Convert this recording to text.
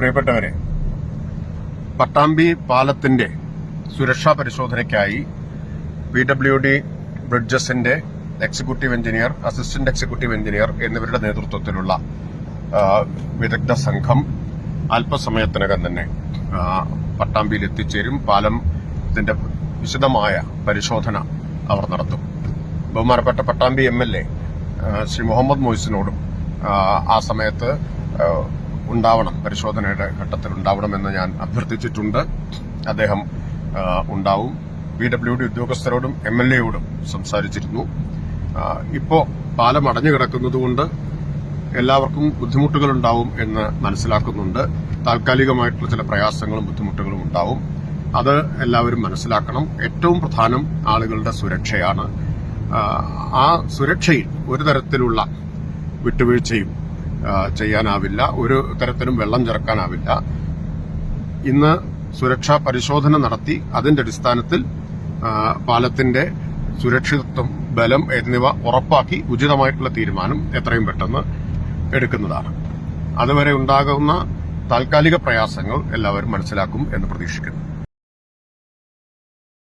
പ്രിയപ്പെട്ടവരെ പട്ടാമ്പി പാലത്തിന്റെ സുരക്ഷാ പരിശോധനയ്ക്കായി P W D ബ്രിഡ്ജസിന്റെ executive engineer assistant executive engineer എന്നിവരുടെ നേതൃത്വത്തിലുള്ള വിദഗ്ധ സംഘം അല്പസമയത്തിനകം തന്നെ പട്ടാമ്പിയിൽ എത്തിച്ചേരും. പാലത്തിന്റെ വിശദമായ പരിശോധന അവർ നടത്തും. ബഹുമാനപ്പെട്ട Pattambi M L A Shri Muhammad മൊയ്സിനോടും ആ, സമയത്ത് ഉണ്ടാവണം പരിശോധനയുടെ ഘട്ടത്തിൽ ഉണ്ടാവണമെന്ന് ഞാൻ അഭ്യർത്ഥിച്ചിട്ടുണ്ട്. അദ്ദേഹം ഉണ്ടാവും. പി ഡബ്ല്യു ഡി ഉദ്യോഗസ്ഥരോടും എം എൽ എയോടും സംസാരിച്ചിരുന്നു. ഇപ്പോ പാലം അടഞ്ഞു കിടക്കുന്നതുകൊണ്ട് എല്ലാവർക്കും ബുദ്ധിമുട്ടുകൾ ഉണ്ടാവും എന്ന് മനസ്സിലാക്കുന്നുണ്ട്. താൽക്കാലികമായിട്ടുള്ള ചില പ്രയാസങ്ങളും ബുദ്ധിമുട്ടുകളും ഉണ്ടാവും. അത് എല്ലാവരും മനസ്സിലാക്കണം. ഏറ്റവും പ്രധാനം ആളുകളുടെ സുരക്ഷയാണ്. ആ, സുരക്ഷയിൽ ഒരു തരത്തിലുള്ള വിട്ടുവീഴ്ചയും ചെയ്യാനാവില്ല. ഒരു തരത്തിലും വെള്ളം ചേർക്കാനാവില്ല. ഇന്ന് സുരക്ഷാ പരിശോധന നടത്തി. അതിന്റെ അടിസ്ഥാനത്തിൽ പാലത്തിന്റെ സുരക്ഷിതത്വം ബലം എന്നിവ ഉറപ്പാക്കി ഉചിതമായിട്ടുള്ള തീരുമാനം എത്രയും പെട്ടെന്ന് എടുക്കുന്നതാണ്. അതുവരെ ഉണ്ടാകുന്ന താൽക്കാലിക പ്രയാസങ്ങൾ എല്ലാവരും മനസ്സിലാക്കും എന്ന് പ്രതീക്ഷിക്കുന്നു.